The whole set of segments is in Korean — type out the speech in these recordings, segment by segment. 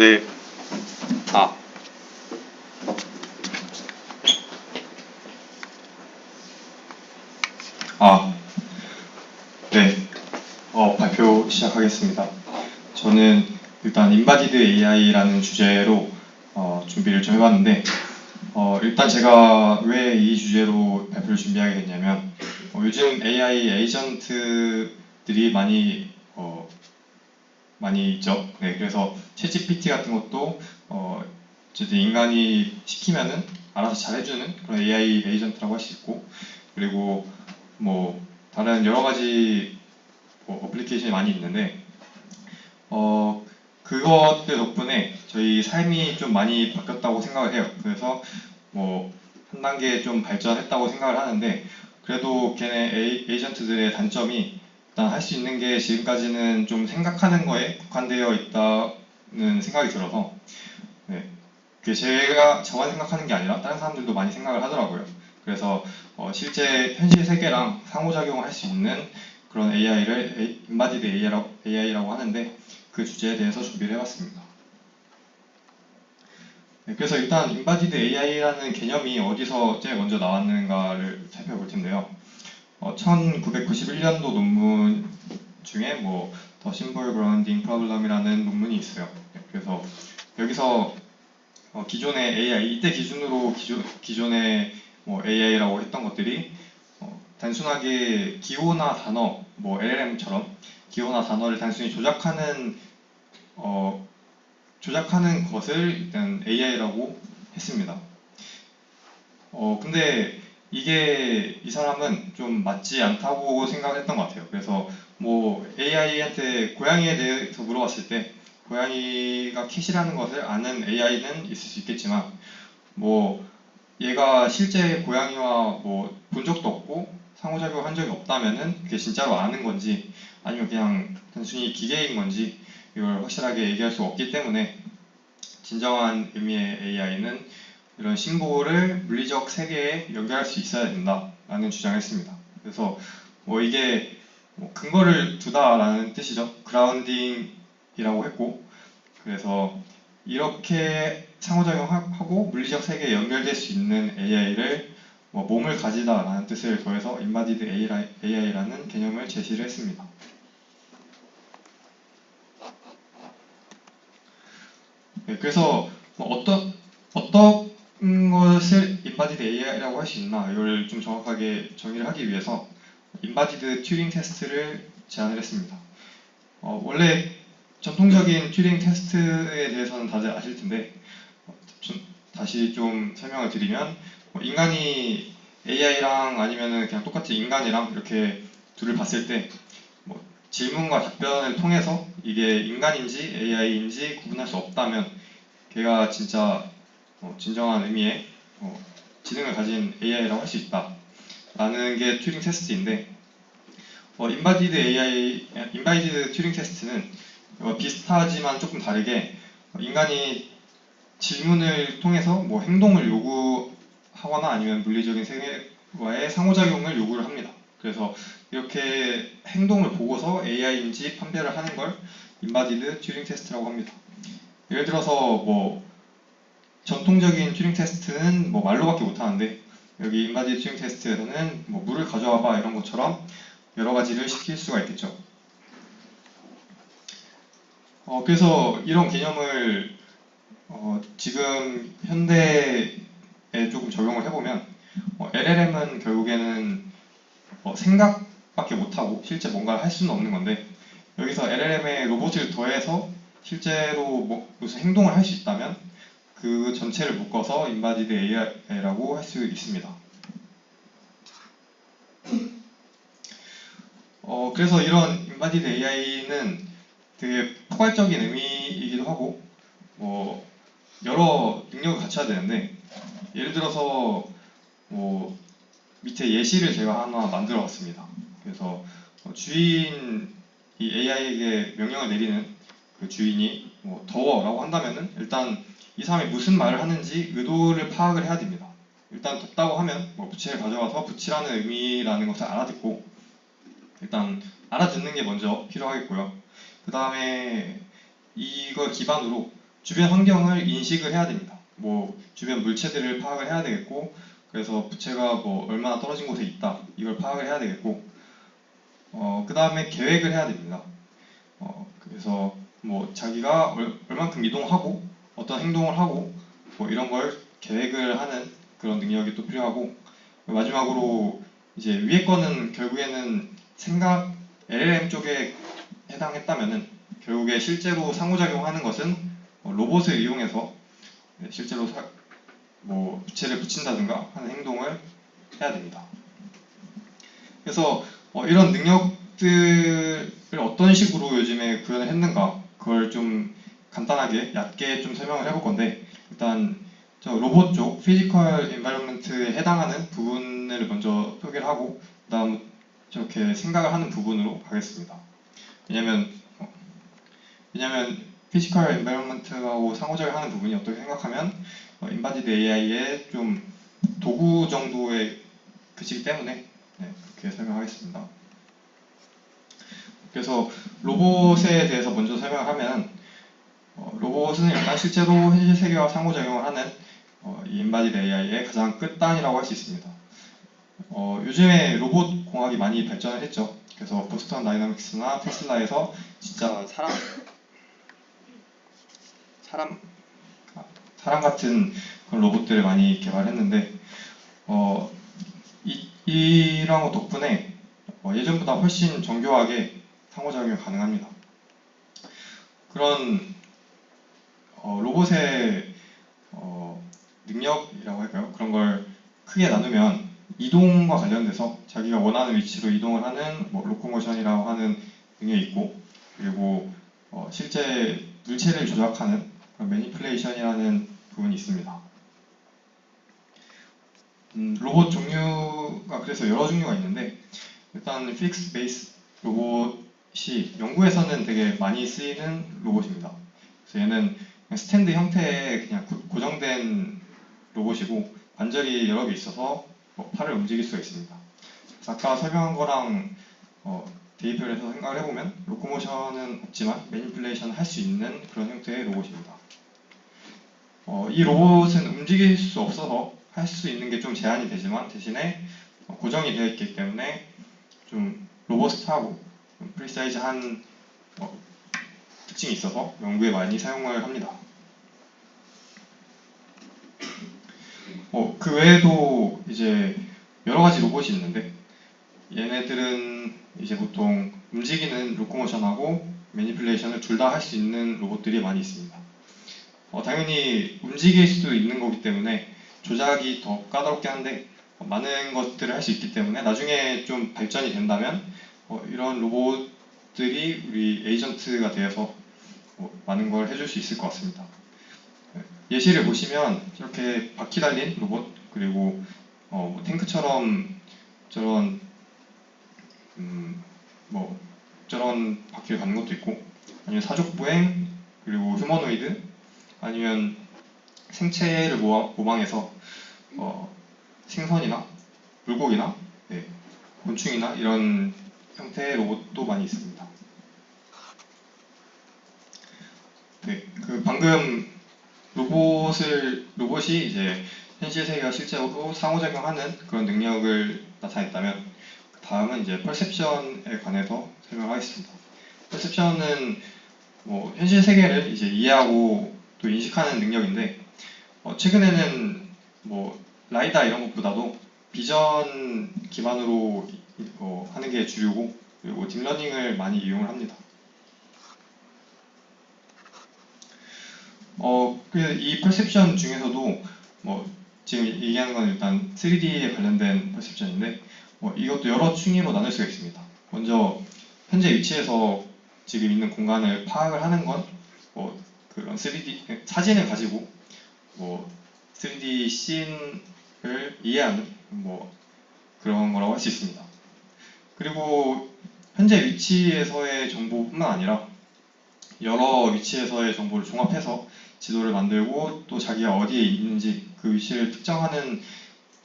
네. 아. 아, 네. 어, 발표 시작하겠습니다. 저는 일단 인바디드 AI라는 주제로 어, 준비를 좀 해봤는데, 어, 일단 제가 왜 이 주제로 발표를 준비하게 됐냐면, 어, 요즘 AI 에이전트들이 많이, 어, 많이 있죠. 네, 그래서 챗GPT 같은 것도, 어, 어쨌든 인간이 시키면은 알아서 잘해주는 그런 AI 에이전트라고 할 수 있고, 그리고 뭐 다른 여러 가지 뭐 어플리케이션이 많이 있는데 어 그것들 덕분에 저희 삶이 좀 많이 바뀌었다고 생각을 해요. 그래서 뭐 한 단계 좀 발전했다고 생각을 하는데 그래도 걔네 에이, 에이전트들의 단점이 할 수 있는 게 지금까지는 좀 생각하는 거에 국한되어 있다는 생각이 들어서 네. 그게 제가 저만 생각하는 게 아니라 다른 사람들도 많이 생각을 하더라고요. 그래서 어, 실제 현실 세계랑 상호작용을 할 수 있는 그런 AI를 인바디드 AI라고, AI라고 하는데 그 주제에 대해서 준비를 해봤습니다. 네, 그래서 일단 인바디드 AI라는 개념이 어디서 제일 먼저 나왔는가를 살펴볼 텐데요. 어, 1991년도 논문 중에 뭐 The Symbol Grounding Problem이라는 논문이 있어요. 네, 그래서 여기서 어, 기존의 AI 이때 기준으로 기존, 기존의 뭐 AI라고 했던 것들이 어, 단순하게 기호나 단어, 뭐 LLM처럼 기호나 단어를 단순히 조작하는 어, 조작하는 것을 일단 AI라고 했습니다. 어, 근데 이게 이 사람은 좀 맞지 않다고 생각했던 것 같아요. 그래서 뭐 AI한테 고양이에 대해서 물어봤을 때 고양이가 캣이라는 것을 아는 AI는 있을 수 있겠지만 뭐 얘가 실제 고양이와 뭐 본 적도 없고 상호작용 한 적이 없다면은 그게 진짜로 아는 건지 아니면 그냥 단순히 기계인 건지 이걸 확실하게 얘기할 수 없기 때문에 진정한 의미의 AI는 이런 심볼을 물리적 세계에 연결할 수 있어야 된다라는 주장을 했습니다. 그래서 뭐 이게 뭐 근거를 두다라는 뜻이죠. 그라운딩이라고 했고 그래서 이렇게 상호작용하고 물리적 세계에 연결될 수 있는 AI를 뭐 몸을 가지다라는 뜻을 더해서 인바디드 AI라는 개념을 제시를 했습니다. 네, 그래서 뭐 어떤 어떤 것을 인바디드 AI라고 할 수 있나 이걸 좀 정확하게 정의를 하기 위해서 인바디드 튜링 테스트를 제안을 했습니다. 어, 원래 전통적인 튜링 테스트에 대해서는 다들 아실 텐데 어, 좀 다시 좀 설명을 드리면 뭐 인간이 AI랑 아니면은 그냥 똑같이 인간이랑 이렇게 둘을 봤을 때 뭐 질문과 답변을 통해서 이게 인간인지 AI인지 구분할 수 없다면 걔가 진짜 어, 진정한 의미의 어, 지능을 가진 AI라고 할 수 있다. 라는 게 튜링 테스트인데 어, 인바디드 AI, 인바디드 튜링 테스트는 어, 비슷하지만 조금 다르게 인간이 질문을 통해서 뭐 행동을 요구하거나 아니면 물리적인 세계와의 상호작용을 요구를 합니다. 그래서 이렇게 행동을 보고서 AI인지 판별을 하는 걸 인바디드 튜링 테스트라고 합니다. 예를 들어서 뭐 전통적인 튜링 테스트는 뭐 말로밖에 못하는데 여기 인바디드 튜링 테스트에서는 뭐 물을 가져와봐 이런 것처럼 여러 가지를 시킬 수가 있겠죠. 어, 그래서 이런 개념을 어, 지금 현대에 조금 적용을 해보면 어, LLM은 결국에는 어, 생각밖에 못하고 실제 뭔가를 할 수는 없는 건데 여기서 LLM에 로봇을 더해서 실제로 뭐 무슨 행동을 할 수 있다면 그 전체를 묶어서 인바디드 AI라고 할 수 있습니다. 어, 그래서 이런 인바디드 AI는 되게 포괄적인 의미이기도 하고 뭐 여러 능력을 갖춰야 되는데 예를 들어서 뭐 밑에 예시를 제가 하나 만들어 봤습니다. 그래서 주인 이 AI에게 명령을 내리는 그 주인이 뭐 더워라고 한다면은 일단 이 사람이 무슨 말을 하는지 의도를 파악을 해야 됩니다. 일단 덥다고 하면 뭐 부채를 가져와서 부치라는 의미라는 것을 알아듣고 일단 알아듣는 게 먼저 필요하겠고요. 그 다음에 이걸 기반으로 주변 환경을 인식을 해야 됩니다. 뭐 주변 물체들을 파악을 해야 되겠고 그래서 부채가 뭐 얼마나 떨어진 곳에 있다 이걸 파악을 해야 되겠고 어, 그 다음에 계획을 해야 됩니다. 어, 그래서 뭐 자기가 얼, 얼만큼 이동하고 어떤 행동을 하고 뭐 이런 걸 계획을 하는 그런 능력이 또 필요하고 마지막으로 이제 위에 거는 결국에는 생각 LLM 쪽에 해당했다면은 결국에 실제로 상호작용하는 것은 어, 로봇을 이용해서 네, 실제로 사- 뭐 부채를 붙인다든가 하는 행동을 해야 됩니다. 그래서 어, 이런 능력들을 어떤 식으로 요즘에 구현을 했는가 그걸 좀 간단하게 얕게 좀 설명을 해볼 건데 일단 저 로봇 쪽 피지컬 인바이러먼트에 해당하는 부분을 먼저 소개를 하고 그다음 저렇게 생각을 하는 부분으로 가겠습니다. 왜냐면 어, 왜냐면 피지컬 인바이러먼트하고 상호작용 하는 부분이 어떻게 생각하면 어, 인바디드 AI의 좀 도구 정도의 그치기 때문에 네, 그렇게 설명하겠습니다. 그래서 로봇에 대해서 먼저 설명하면 어, 로봇은 일단 실제로 현실 세계와 상호작용을 하는 어, 이 인바디드 AI의 가장 끝단이라고 할 수 있습니다. 어, 요즘에 로봇 공학이 많이 발전을 했죠. 그래서 보스턴 다이나믹스나 테슬라에서 진짜 사람 사람 아, 사람 같은 그런 로봇들을 많이 개발했는데 어, 이, 이런 것 덕분에 어, 예전보다 훨씬 정교하게 상호작용이 가능합니다. 그런 어, 로봇의 어, 능력이라고 할까요? 그런 걸 크게 나누면 이동과 관련돼서 자기가 원하는 위치로 이동을 하는 뭐 로코모션이라고 하는 능력이 있고 그리고 어, 실제 물체를 조작하는 그런 매니플레이션이라는 부분이 있습니다. 음, 로봇 종류가 그래서 여러 종류가 있는데 일단 픽스 베이스 로봇이 연구에서는 되게 많이 쓰이는 로봇입니다. 그래서 얘는 스탠드 형태의 그냥 고- 고정된 로봇이고 관절이 여러 개 있어서 뭐 팔을 움직일 수가 있습니다. 아까 설명한 거랑 어, 대입을 해서 생각을 해보면 로코모션은 없지만 매니플레이션 할 수 있는 그런 형태의 로봇입니다. 어, 이 로봇은 움직일 수 없어서 할 수 있는 게 좀 제한이 되지만 대신에 어, 고정이 되어 있기 때문에 좀 로버스트하고 좀 프리사이즈한 어, 특징이 있어서 연구에 많이 사용을 합니다. 어, 그 외에도 이제 여러 가지 로봇이 있는데 얘네들은 이제 보통 움직이는 로코모션하고 매니플레이션을 둘 다 할 수 있는 로봇들이 많이 있습니다. 어, 당연히 움직일 수도 있는 거기 때문에 조작이 더 까다롭게 한데 어, 많은 것들을 할 수 있기 때문에 나중에 좀 발전이 된다면 어, 이런 로봇들이 우리 에이전트가 되어서 어, 많은 걸 해줄 수 있을 것 같습니다. 네, 예시를 보시면 저렇게 바퀴 달린 로봇 그리고 어, 뭐 탱크처럼 저런 음, 뭐 저런 바퀴를 가는 것도 있고 아니면 사족 보행 그리고 휴머노이드 아니면 생체를 모아- 모방해서 어, 생선이나 물고기나 네, 곤충이나 이런 형태의 로봇도 많이 있습니다. 네, 그 방금 로봇을 로봇이 이제 현실 세계와 실제로 상호작용하는 그런 능력을 나타냈다면 그 다음은 이제 퍼셉션에 관해서 설명하겠습니다. 퍼셉션은 뭐 현실 세계를 이제 이해하고 또 인식하는 능력인데 어, 최근에는 뭐 라이다 이런 것보다도 비전 기반으로 어, 하는 게 주류고 그리고 딥러닝을 많이 이용을 합니다. 어, 그이 퍼셉션 중에서도 뭐 지금 얘기하는 건 일단 3D에 관련된 퍼셉션인데 뭐 이것도 여러 층위로 나눌 수가 있습니다. 먼저 현재 위치에서 지금 있는 공간을 파악을 하는 건 뭐 그런 3D 사진을 가지고 뭐 3D 씬을 이해하는 뭐 그런 거라고 할 수 있습니다. 그리고 현재 위치에서의 정보뿐만 아니라 여러 위치에서의 정보를 종합해서 지도를 만들고 또 자기가 어디에 있는지 그 위치를 특정하는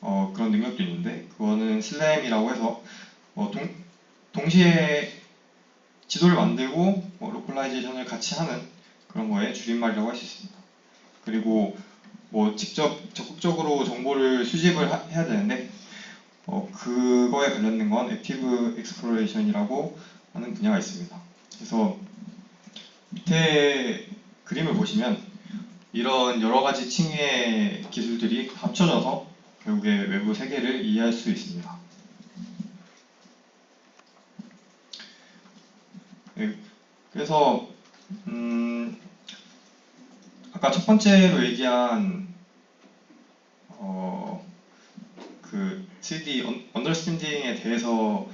어, 그런 능력도 있는데 그거는 슬램이라고 해서 어, 동, 동시에 지도를 만들고 뭐 로컬라이제이션을 같이 하는 그런 거에 줄임말이라고 할 수 있습니다. 그리고 뭐 직접 적극적으로 정보를 수집을 하- 해야 되는데 어, 그거에 관련된 건 액티브 익스플로레이션이라고 하는 분야가 있습니다. 그래서 밑에 그림을 보시면 이런 여러 가지 층의 기술들이 합쳐져서 결국에 외부 세계를 이해할 수 있습니다. 네, 그래서 음, 아까 첫 번째로 얘기한 어, 그 3D 언- 언더스탠딩에 대해서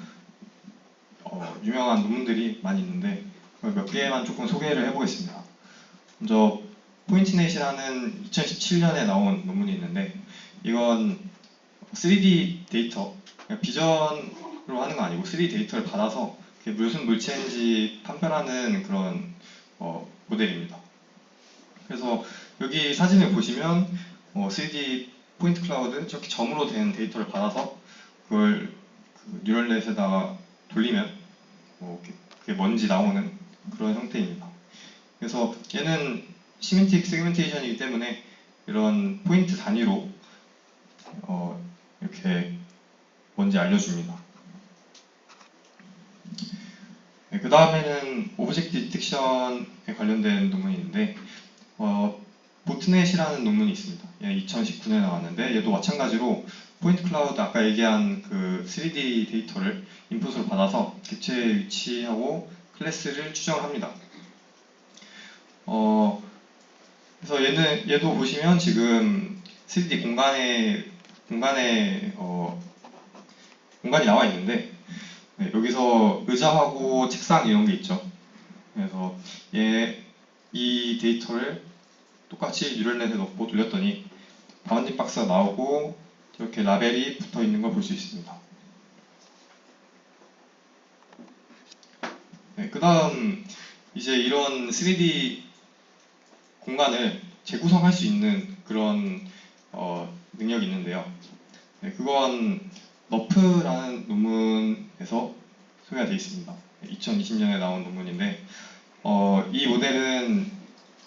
어, 유명한 논문들이 많이 있는데 몇 개만 조금 소개를 해보겠습니다. 먼저 포인트넷이라는 2017년에 나온 논문이 있는데 이건 3D 데이터 그러니까 비전으로 하는 거 아니고 3D 데이터를 받아서 무슨 물체인지 판별하는 그런 어, 모델입니다. 그래서 여기 사진을 보시면 어, 3D 포인트 클라우드 저렇게 점으로 된 데이터를 받아서 그걸 그 뉴럴넷에다가 돌리면 뭐 그게 뭔지 나오는 그런 형태입니다. 그래서 얘는 시멘틱 세그멘테이션이기 때문에 이런 포인트 단위로 어, 이렇게 뭔지 알려줍니다. 네, 그 다음에는 오브젝트 디텍션에 관련된 논문이 있는데 어, 보트넷이라는 논문이 있습니다. 얘 2019년에 나왔는데 얘도 마찬가지로 포인트 클라우드 아까 얘기한 그 3D 데이터를 인풋으로 받아서 객체의 위치하고 클래스를 추정을 합니다. 어, 그래서 얘는 얘도 보시면 지금 3D 공간에 공간에 어, 공간이 나와 있는데 네, 여기서 의자하고 책상 이런 게 있죠. 그래서 얘 이 데이터를 똑같이 뉴럴넷에 넣고 돌렸더니 바운딩 박스가 나오고 이렇게 라벨이 붙어 있는 걸 볼 수 있습니다. 네, 그 다음 이제 이런 3D 공간을 재구성할 수 있는 그런 어, 능력이 있는데요. 네, 그건 너프라는 논문에서 소개가 되어 있습니다. 2020년에 나온 논문인데 어, 이 모델은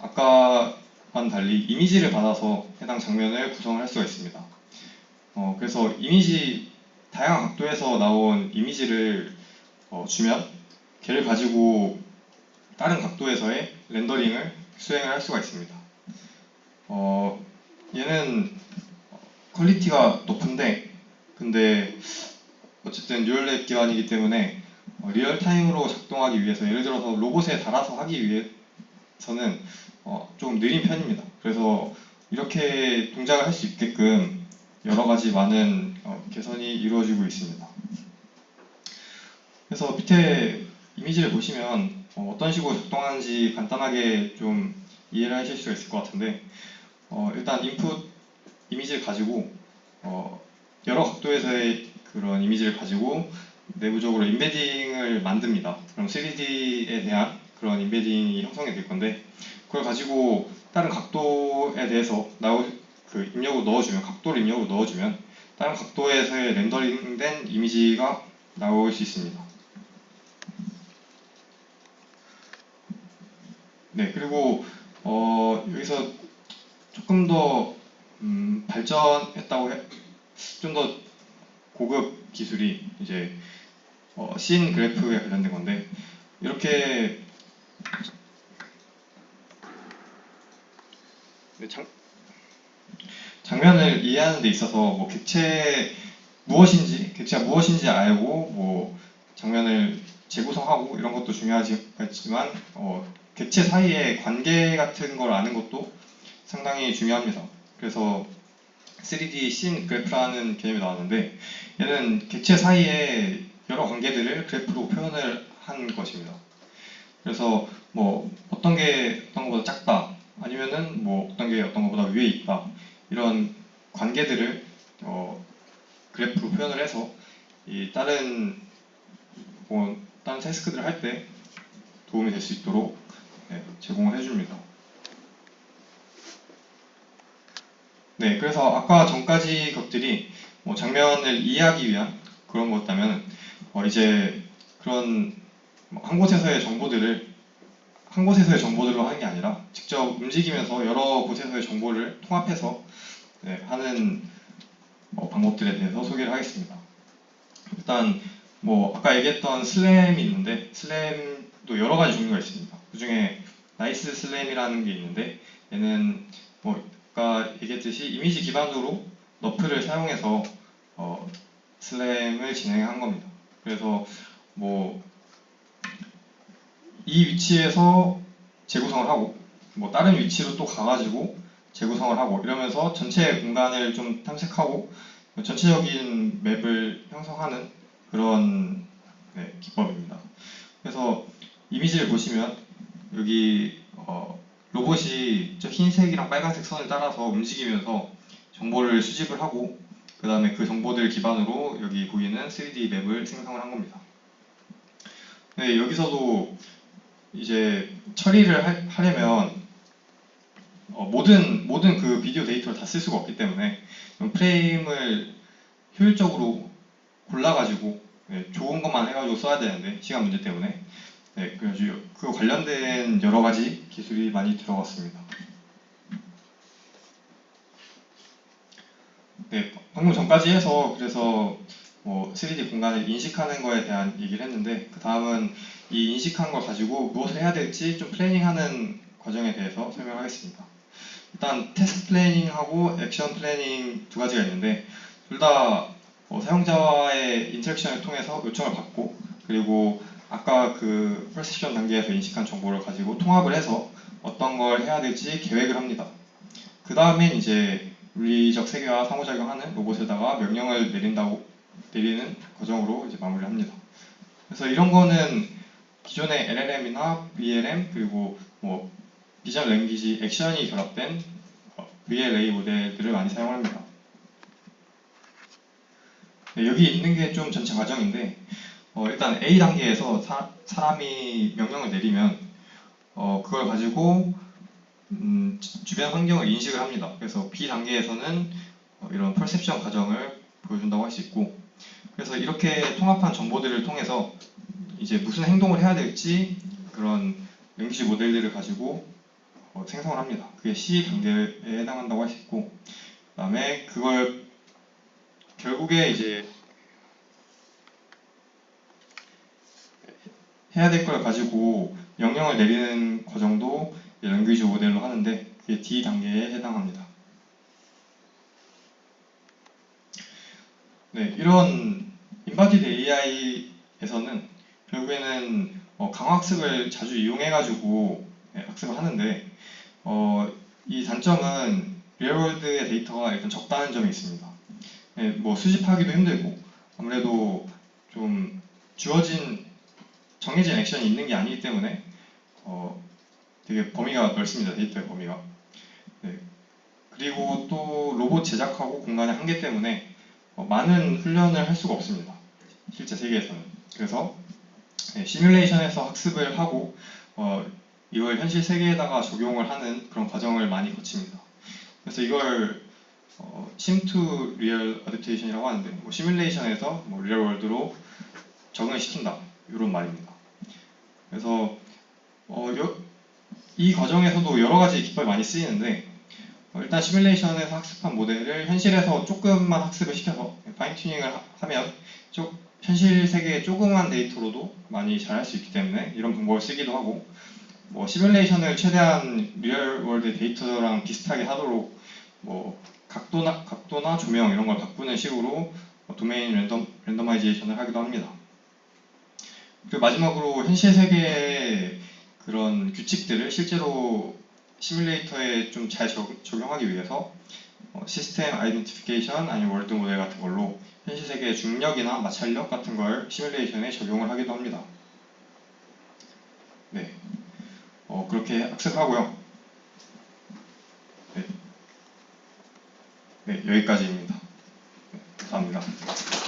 아까와는 달리 이미지를 받아서 해당 장면을 구성을 할 수가 있습니다. 어, 그래서 이미지 다양한 각도에서 나온 이미지를 어, 주면 걔를 가지고 다른 각도에서의 렌더링을 수행을 할 수가 있습니다. 어, 얘는 퀄리티가 높은데 근데 어쨌든 뉴럴넷 기반이기 때문에 어, 리얼타임으로 작동하기 위해서 예를 들어서 로봇에 달아서 하기 위해서는 어, 좀 느린 편입니다. 그래서 이렇게 동작을 할 수 있게끔 여러 가지 많은 어, 개선이 이루어지고 있습니다. 그래서 밑에 이미지를 보시면 어, 떤 식으로 작동하는지 간단하게 좀 이해를 하실 수가 있을 것 같은데 어, 일단 인풋 이미지를 가지고 어, 여러 각도에서의 그런 이미지를 가지고 내부적으로 인베딩을 만듭니다. 그럼 3D에 대한 그런 인베딩이 형성이 될 건데 그걸 가지고 다른 각도에 대해서 나오 그 입력을 넣어주면 각도를 입력으로 넣어주면 다른 각도에서의 렌더링된 이미지가 나올 수 있습니다. 네 그리고 어, 여기서 조금 더 음, 발전했다고 좀 더 고급 기술이 이제 어, 씬 그래프에 관련된 건데 이렇게 네, 장, 장면을 이해하는 데 있어서 뭐 객체 무엇인지 객체가 무엇인지 알고 뭐 장면을 재구성하고 이런 것도 중요하지만 어, 객체 사이의 관계 같은 걸 아는 것도 상당히 중요합니다. 그래서 3D 씬 그래프라는 개념이 나왔는데 얘는 객체 사이에 여러 관계들을 그래프로 표현을 한 것입니다. 그래서 뭐 어떤 게 어떤 것보다 작다 아니면은 뭐 어떤 게 어떤 것보다 위에 있다 이런 관계들을 어, 그래프로 표현을 해서 이 다른 뭐 다른 태스크들을 할 때 도움이 될 수 있도록 네, 제공을 해줍니다. 네, 그래서 아까 전까지 것들이 뭐 장면을 이해하기 위한 그런 거였다면 어, 이제 그런 뭐한 곳에서의 정보들을 한 곳에서의 정보들로 하는 게 아니라 직접 움직이면서 여러 곳에서의 정보를 통합해서 네, 하는 뭐 방법들에 대해서 소개를 하겠습니다. 일단 뭐 아까 얘기했던 슬램이 있는데 슬램도 여러 가지 종류가 있습니다. 그 중에 나이스 슬램이라는 게 있는데 얘는 뭐 아까 얘기했듯이 이미지 기반으로 너프를 사용해서 어, 슬램을 진행한 겁니다. 그래서 뭐 이 위치에서 재구성을 하고 뭐 다른 위치로 또 가가지고 재구성을 하고 이러면서 전체 공간을 좀 탐색하고 전체적인 맵을 형성하는 그런 네, 기법입니다. 그래서 이미지를 보시면 여기 어, 로봇이 저 흰색이랑 빨간색 선을 따라서 움직이면서 정보를 수집을 하고 그 다음에 그 정보들 기반으로 여기 보이는 3D 맵을 생성을 한 겁니다. 네, 여기서도 이제 처리를 하- 하려면 어, 모든 모든 그 비디오 데이터를 다 쓸 수가 없기 때문에 좀 프레임을 효율적으로 골라가지고 네, 좋은 것만 해가지고 써야 되는데 시간 문제 때문에 네, 그래서 그 관련된 여러 가지 기술이 많이 들어갔습니다. 네, 방금 전까지 해서 그래서 뭐 3D 공간을 인식하는 거에 대한 얘기를 했는데 그 다음은 이 인식한 걸 가지고 무엇을 해야 될지 좀 플래닝하는 과정에 대해서 설명하겠습니다. 일단 테스트 플래닝하고 액션 플래닝 두 가지가 있는데 둘다 사용자와의 인터랙션을 통해서 요청을 받고 그리고 아까 그 프로세션 단계에서 인식한 정보를 가지고 통합을 해서 어떤 걸 해야 될지 계획을 합니다. 그 다음엔 이제 물리적 세계와 상호작용하는 로봇에다가 명령을 내린다고 내리는 과정으로 이제 마무리를 합니다. 그래서 이런 거는 기존의 LLM이나 VLM 그리고 뭐 비전 랭귀지 액션이 결합된 어, VLA 모델들을 많이 사용합니다. 네, 여기 있는 게 좀 전체 과정인데 어, 일단 A 단계에서 사, 사람이 명령을 내리면 어, 그걸 가지고 음, 주- 주변 환경을 인식을 합니다. 그래서 B 단계에서는 어, 이런 퍼셉션 과정을 보여준다고 할 수 있고 그래서 이렇게 통합한 정보들을 통해서 이제 무슨 행동을 해야 될지 그런 랭귀지 모델들을 가지고 어, 생성을 합니다. 그게 C 단계에 해당한다고 할 수 있고 그 다음에 그걸 결국에 이제 해야 될 걸 가지고 명령을 내리는 과정도 랭귀지 모델로 하는데 그게 D 단계에 해당합니다. 네, 이런 인바디드 AI에서는 결국에는 어, 강학습을 자주 이용해가지고 네, 학습을 하는데 어, 이 단점은 리얼월드의 데이터가 일단 적다는 점이 있습니다. 네, 뭐 수집하기도 힘들고 아무래도 좀 주어진 정해진 액션이 있는 게 아니기 때문에 어, 되게 범위가 넓습니다. 데이터의 범위가. 네. 그리고 또 로봇 제작하고 공간의 한계 때문에 어, 많은 훈련을 할 수가 없습니다. 실제 세계에서는. 그래서 네, 시뮬레이션에서 학습을 하고 어, 이걸 현실 세계에다가 적용을 하는 그런 과정을 많이 거칩니다. 그래서 이걸 어, to real adaptation이라고 하는데 뭐 시뮬레이션에서 뭐 리얼 월드로 적응을 시킨다 이런 말입니다. 그래서 어, 여- 이 과정에서도 여러 가지 기법이 많이 쓰이는데 어, 일단 시뮬레이션에서 학습한 모델을 현실에서 조금만 학습을 시켜서 파인 튜닝을 하- 하면 쪽- 현실 세계의 조그만 데이터로도 많이 잘할 수 있기 때문에 이런 방법을 쓰기도 하고 뭐 시뮬레이션을 최대한 리얼 월드 데이터랑 비슷하게 하도록 뭐 각도나 각도나 조명 이런 걸 바꾸는 식으로 뭐 도메인 랜덤 랜더마이제이션을 하기도 합니다. 그리고 마지막으로 현실 세계의 그런 규칙들을 실제로 시뮬레이터에 좀 잘 적용하기 위해서 어, 시스템 아이덴티피케이션 아니면 월드 모델 같은 걸로 현실 세계의 중력이나 마찰력 같은 걸 시뮬레이션에 적용을 하기도 합니다. 네, 어, 그렇게 학습하고요. 네, 네 여기까지입니다. 네, 감사합니다.